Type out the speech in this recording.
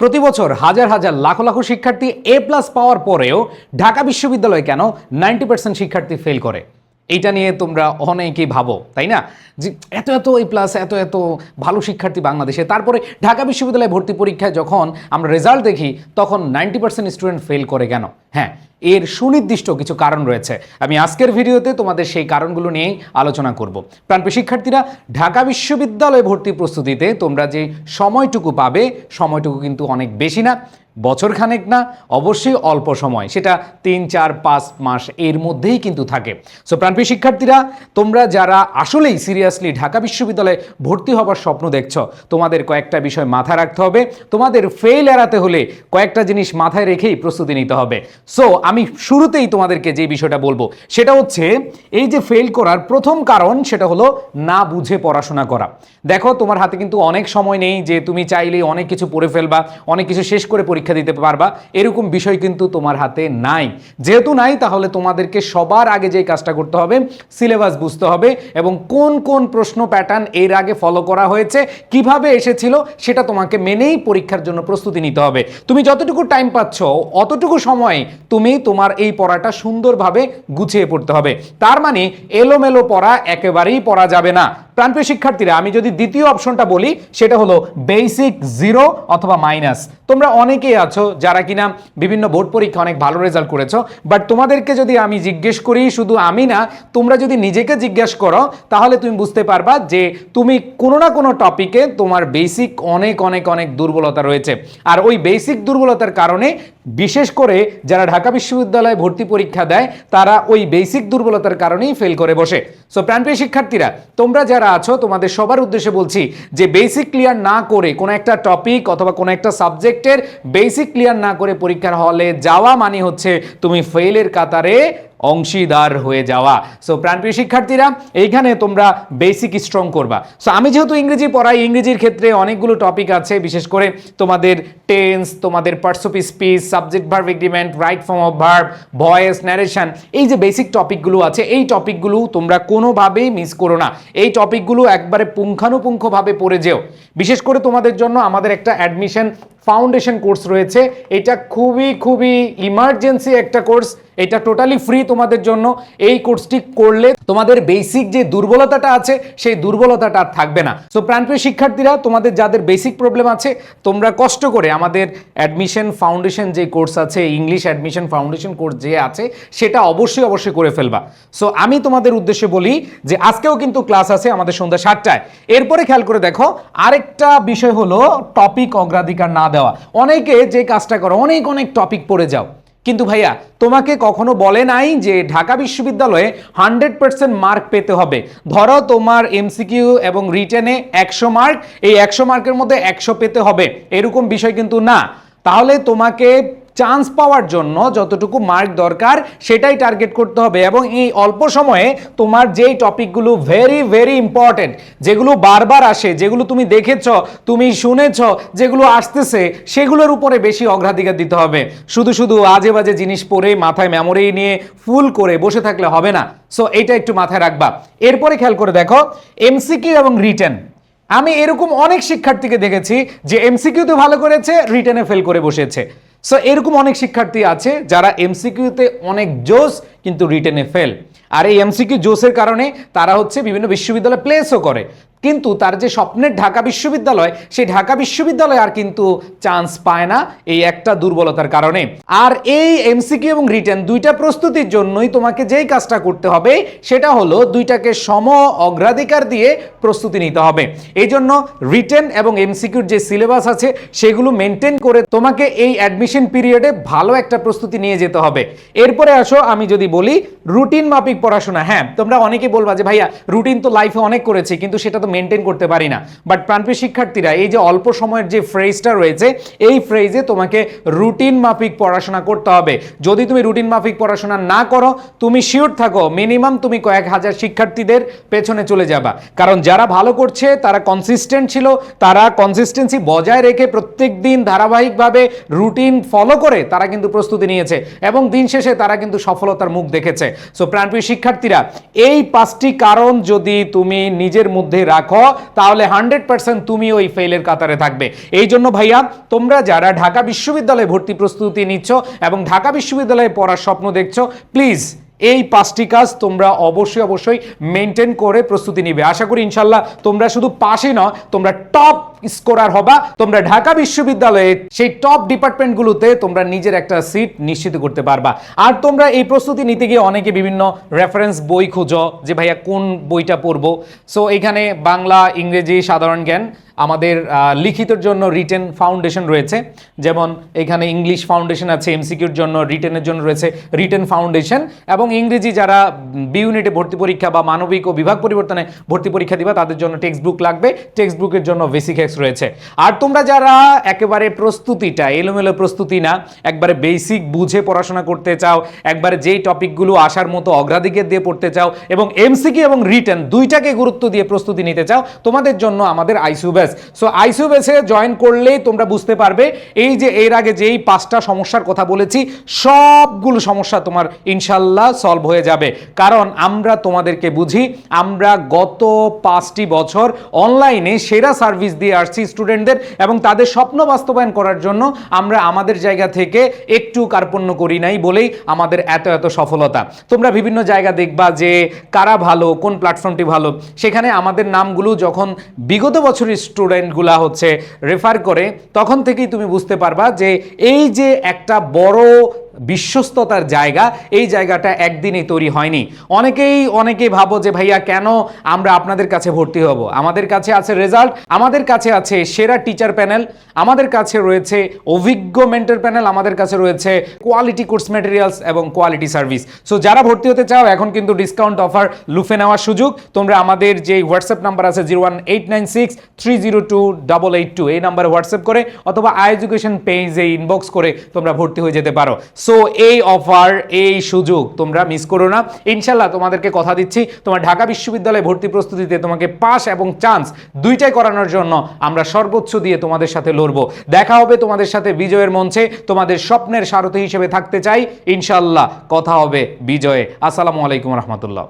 প্রতি বছর হাজার হাজার লাখো লাখো শিক্ষার্থী এ প্লাস পাওয়ার পরেও ঢাকা বিশ্ববিদ্যালয় কেন নাইনটি পার্সেন্ট শিক্ষার্থী ফেল করে? এইটা নিয়ে তোমরা অনেকেই ভাবো, তাই না? যে এত এত এ প্লাস এত এত ভালো শিক্ষার্থী বাংলাদেশে। তারপরে ঢাকা বিশ্ববিদ্যালয়ে ভর্তি পরীক্ষায় যখন আমরা রেজাল্ট দেখি, তখন নাইনটি পার্সেন্ট স্টুডেন্ট ফেল করে কেন? হ্যাঁ এর সুনির্দিষ্ট কিছু কারণ রয়েছে। আমি আজকের ভিডিওতে তোমাদের সেই কারণগুলো নিয়েই আলোচনা করব। প্রাণপ্রিয় শিক্ষার্থীরা, ঢাকা বিশ্ববিদ্যালয়ে ভর্তি প্রস্তুতিতে তোমরা যে সময়টুকু পাবে, সময়টুকু কিন্তু অনেক বেশি না। বছর খানেক না, অবশ্যই অল্প সময়। সেটা তিন, চার, পাঁচ মাস এর মধ্যেই কিন্তু থাকে। সো প্রাণপ্রিয় শিক্ষার্থীরা, তোমরা যারা আসলেই সিরিয়াসলি ঢাকা বিশ্ববিদ্যালয়ে ভর্তি হবার স্বপ্ন দেখছ, তোমাদের কয়েকটা বিষয় মাথায় রাখতে হবে। তোমাদের ফেল এড়াতে হলে কয়েকটা জিনিস মাথায় রেখেই প্রস্তুতি নিতে হবে। সো আমি শুরুতেই তোমাদেরকে যে বিষয়টা বলব, সেটা হচ্ছে এই যে ফেল করার প্রথম কারণ, সেটা হলো না বুঝে পড়াশোনা করা। দেখো, তোমার হাতে কিন্তু অনেক সময় নেই যে তুমি চাইলেই অনেক কিছু পড়ে ফেলবা, অনেক কিছু শেষ করে পরীক্ষা দিতে পারবা। এরকম বিষয় কিন্তু তোমার হাতে নাই। যেহেতু নাই, তাহলে তোমাদেরকে সবার আগে যে কাজটা করতে হবে, সিলেবাস বুঝতে হবে এবং কোন কোন প্রশ্ন প্যাটার্ন এর আগে ফলো করা হয়েছে, কীভাবে এসেছিল, সেটা তোমাকে মেনেই পরীক্ষার জন্য প্রস্তুতি নিতে হবে। তুমি যতটুকু টাইম পাচ্ছ, অতটুকু সময় তুমি তোমার এই পড়াটা সুন্দরভাবে গুছিয়ে পড়তে হবে। তার মানে এলোমেলো পড়া একেবারেই পড়া যাবে না। প্রাণপ্রিয় শিক্ষার্থীরা, আমি যদি দ্বিতীয় অপশনটা বলি, সেটা হলো বেসিক জিরো অথবা মাইনাস তোমরা অনেকেই আছো, যারা কিনা বিভিন্ন বোর্ড পরীক্ষা অনেক ভালো রেজাল্ট করেছ বাট তোমাদেরকে যদি আমি জিজ্ঞেস করি, শুধু আমি না, তোমরা যদি নিজেকে জিজ্ঞেস করো, তাহলে তুমি বুঝতে পারবা যে তুমি কোনো না কোনো টপিকে তোমার বেসিক অনেক অনেক অনেক দুর্বলতা রয়েছে। আর ওই বেসিক দুর্বলতার কারণে বিশেষ করে যারা ঢাকা বিশ্ববিদ্যালয়ে ভর্তি পরীক্ষা দেয়, তারা ওই বেসিক দুর্বলতার কারণেই ফেল করে বসে। সো প্রাণপ্রিয় শিক্ষার্থীরা, তোমরা যারা আছো, তোমাদের সবার উদ্দেশ্যে বলছি যে বেসিক ক্লিয়ার না করে কোনো একটা টপিক অথবা কোনো একটা সাবজেক্টের বেসিক ক্লিয়ার না করে পরীক্ষার হলে যাওয়া মানে হচ্ছে তুমি ফেলের কাতারে অংশীদার হয়ে যাওয়া। সো প্রাণপ্রিয় শিক্ষার্থীরা, এইখানে তোমরা বেসিক স্ট্রং করবা। সো আমি যেহেতু ইংরেজি পড়াই, ইংরেজির ক্ষেত্রে অনেকগুলো টপিক আছে, বিশেষ করে তোমাদের টেন্স তোমাদের parts of speech subject verb agreement right form of verb voice narration এই যে বেসিক টপিকগুলো আছে, এই টপিকগুলো তোমরা কোনোভাবেই মিস করো না। এই টপিকগুলো একবারে পুঙ্খানুপুঙ্খভাবে পড়ে যেও। বিশেষ করে তোমাদের জন্য আমাদের একটা অ্যাডমিশন ফাউন্ডেশন কোর্স রয়েছে। এটা খুবই খুবই ইমার্জেন্সি একটা কোর্স এটা টোটালি ফ্রি তোমাদের জন্য। এই কোর্সটি করলে তোমাদের বেসিক যে দুর্বলতাটা আছে, সেই দুর্বলতাটা আর থাকবে না। সো প্রাণপ্রিয় শিক্ষার্থীরা, তোমাদের যাদের বেসিক প্রবলেম আছে, তোমরা কষ্ট করে আমাদের অ্যাডমিশন ফাউন্ডেশন যে কোর্স আছে ইংলিশ অ্যাডমিশন ফাউন্ডেশন কোর্স যে আছে, সেটা অবশ্যই অবশ্যই করে ফেলবা। সো আমি তোমাদের উদ্দেশ্যে বলি যে, আজকেও কিন্তু ক্লাস আছে আমাদের সন্ধ্যা সাতটায়। এরপরে খেয়াল করে দেখো, আরেকটা বিষয় হলো টপিক অগ্রাধিকার না দেওয়া। অনেকে যে কাজটা করো, অনেক অনেক টপিক পড়ে যাও। কিন্তু ভাইয়া, তোমাকে কখনো বলে নাই যে ঢাকা বিশ্ববিদ্যালয়ে হান্ড্রেড পার্সেন্ট মার্ক পেতে হবে? ধরো তোমার এমসিকিউ এবং রিটেনে একশো মার্ক, এই একশো মার্কের মধ্যে একশো পেতে হবে। এরকম বিষয় কিন্তু না। তাহলে তোমাকে চান্স পাওয়ার জন্য যতটুকু মার্ক দরকার, সেটাই টার্গেট করতে হবে এবং এই অল্প সময়ে তোমার যেই টপিকগুলো ভেরি ভেরি ইম্পর্টেন্ট যেগুলো বারবার আসে, যেগুলো তুমি দেখেছ, তুমি শুনেছ, যেগুলো আসতেছে, সেগুলোর উপরে বেশি অগ্রাধিকার দিতে হবে। শুধু শুধু আজে বাজে জিনিস পড়ে মাথায় মেমোরি নিয়ে ফুল করে বসে থাকলে হবে না। সো এটা একটু মাথায় রাখবা। এরপরে খেয়াল করে দেখো এমসিকিউ এবং রিটেন আমি এরকম অনেক শিক্ষার্থীকে দেখেছি যে এমসিকিউতে ভালো করেছে রিটেনে ফেল করে বসেছে। সো এরকম অনেক শিক্ষার্থী আছে যারা এমসিকিউতে অনেক জোস কিন্তু রিটেনে ফেল আর এই এমসিকিউ জোসের কারণে তারা হচ্ছে বিভিন্ন বিশ্ববিদ্যালয়ে প্লেসও করে। কিন্তু তার যে স্বপ্নের ঢাকা বিশ্ববিদ্যালয়, সেই ঢাকা বিশ্ববিদ্যালয় আর কিন্তু চান্স পায় না এই একটা দুর্বলতার কারণে। আর এই এমসিকিউ এবং রিটেন দুইটা প্রস্তুতির জন্যই তোমাকে যেই কাজটা করতে হবে, সেটা হলো দুইটাকে সম অগ্রাধিকার দিয়ে প্রস্তুতি নিতে হবে। এই জন্য রিটেন এবং এমসিকিউর যে সিলেবাস আছে, সেগুলো মেনটেন করে তোমাকে এই অ্যাডমিশন পিরিয়ডে ভালো একটা প্রস্তুতি নিয়ে যেতে হবে। এরপরে আসো, আমি যদি বলি রুটিন মাফিক পড়াশোনা হ্যাঁ তোমরা অনেকে বলবা যে ভাইয়া রুটিন তো লাইফে অনেক করেছি, কিন্তু সেটা তো মেনটেন করতে পারি না। বাট প্রাণপ্রিয় শিক্ষার্থীরা, এই যে অল্প সময়ের যে ফ্রেজটা রয়েছে, এই ফ্রেজে তোমাকে রুটিন মাফিক পড়াশোনা করতে হবে। যদি তুমি রুটিন মাফিক পড়াশোনা না করো, তুমি শিওর থাকো মিনিমাম তুমি কয়েক হাজার শিক্ষার্থীদের পেছনে চলে যাবা। কারণ যারা ভালো করছে, তারা কনসিস্টেন্ট ছিল, তারা কনসিস্টেন্সি বজায় রেখে প্রত্যেক দিন ধারাবাহিকভাবে রুটিন ফলো করে, তারা কিন্তু প্রস্তুতি নিয়েছে। এবং দিন শেষে তারা কিন্তু সফলতার মুখ দেখেছে। সো প্রাণপ্রিয় শিক্ষার্থীরা, এই পাঁচটি কারণ যদি তুমি নিজের মধ্যে রাখো, তাহলে হান্ড্রেড পার্সেন্ট তুমি ওই ফেলের কাতারে থাকবে। এই জন্য ভাইয়া, তোমরা যারা ঢাকা বিশ্ববিদ্যালয়ে ভর্তি প্রস্তুতি নিচ্ছ এবং ঢাকা বিশ্ববিদ্যালয়ে পড়ার স্বপ্ন দেখছ প্লিজ এই পাঁচটি কাজ তোমরা অবশ্যই অবশ্যই মেনটেন করে প্রস্তুতি নিবে। আশা করি ইনশাল্লাহ তোমরা শুধু পাশে নয়, তোমরা টপ স্কোরার হবা। তোমরা ঢাকা বিশ্ববিদ্যালয়ে সেই টপ ডিপার্টমেন্টগুলোতে তোমরা নিজের একটা সিট নিশ্চিত করতে পারবা। আর তোমরা এই প্রস্তুতি নিতে গিয়ে অনেকে বিভিন্ন রেফারেন্স বই খুঁজো যে, ভাইয়া, কোন বইটা পড়ব? সো এখানে বাংলা, ইংরেজি, সাধারণ জ্ঞান আমাদের লিখিতর জন্য রিটেন ফাউন্ডেশন রয়েছে। যেমন এখানে ইংলিশ ফাউন্ডেশন আছে এমসিকিউর জন্য রিটেনের জন্য রয়েছে রিটেন ফাউন্ডেশন এবং ইংরেজি যারা বি ইউনিটে ভর্তি পরীক্ষা বা মানবিক ও বিভাগ পরিবর্তনে ভর্তি পরীক্ষা দিবা, তাদের জন্য টেক্সট বুক লাগবে। টেক্সট বুকের জন্য বেসিক এক্স রয়েছে। আর তোমরা যারা একেবারে প্রস্তুতিটা, এলোমেলো প্রস্তুতি না, একবারে বেসিক বুঝে পড়াশোনা করতে চাও, একবারে যেই টপিকগুলো আসার মতো অগ্রাধিকার দিয়ে পড়তে চাও এবং এমসিকিউ এবং রিটেন দুইটাকে গুরুত্ব দিয়ে প্রস্তুতি নিতে চাও, তোমাদের জন্য আমাদের আইসিউ ব্যাস। সো আইসিউ ব্যাসে জয়েন করলেই তোমরা বুঝতে পারবে, এই যে এর আগে যেই পাঁচটা সমস্যার কথা বলেছি, সবগুলো সমস্যা তোমার ইনশাল্লাহ সলভ হয়ে যাবে। কারণ আমরা তোমাদেরকে বুঝি, আমরা গত পাঁচটি বছর অনলাইনে সেরা সার্ভিস দিয়ে আসছি স্টুডেন্টদের এবং তাদের স্বপ্ন বাস্তবায়ন করার জন্য আমরা আমাদের জায়গা থেকে একটু কার্পণ্য করি নাই বলেই আমাদের এত এত সফলতা। তোমরা বিভিন্ন জায়গা দেখবা যে কারা ভালো, কোন প্ল্যাটফর্মটি ভালো। সেখানে আমাদের নামগুলো যখন বিগত বছরের স্টুডেন্টগুলা হচ্ছে রেফার করে তখন থেকেই তুমি বুঝতে পারবা যে এই যে একটা বড় বিশ্বস্ততার জায়গা, এই জায়গাটা একদিনেই তৈরি হয়নি। অনেকেই অনেকেই ভাবো যে, ভাইয়া, কেন আমরা আপনাদের কাছে ভর্তি হব? আমাদের কাছে আছে রেজাল্ট আমাদের কাছে আছে সেরা টিচার প্যানেল আমাদের কাছে রয়েছে অভিজ্ঞ মেন্টর প্যানেল আমাদের কাছে রয়েছে কোয়ালিটি কোর্স ম্যাটেরিয়ালস এবং কোয়ালিটি সার্ভিস সো যারা ভর্তি হতে চাও, এখন কিন্তু ডিসকাউন্ট অফার লুফে নেওয়ার সুযোগ। তোমরা আমাদের যে হোয়াটসঅ্যাপ নাম্বার আছে zero one eight nine six three zero two double eight two এই নাম্বারে হোয়াটসঅ্যাপ করে অথবা আই এডুকেশন পেজে ইনবক্স করে তোমরা ভর্তি হয়ে যেতে পারো। সো এই অফার এই সুযোগ। তোমরা মিস করো না। ইনশাল্লাহ তোমাদেরকে কথা দিচ্ছি। তোমার ঢাকা বিশ্ববিদ্যালয়ে ভর্তি প্রস্তুতিতে তোমাকে পাস এবং চান্স দুইটাই করানোর জন্য আমরা সর্বোচ্চ দিয়ে তোমাদের সাথে লড়বো। দেখা হবে তোমাদের সাথে বিজয়ের মঞ্চে। তোমাদের স্বপ্নের সারথী হিসেবে থাকতে চাই। ইনশাল্লাহ কথা হবে বিজয়ে। আসসালামু আলাইকুম রহমতুল্লাহ।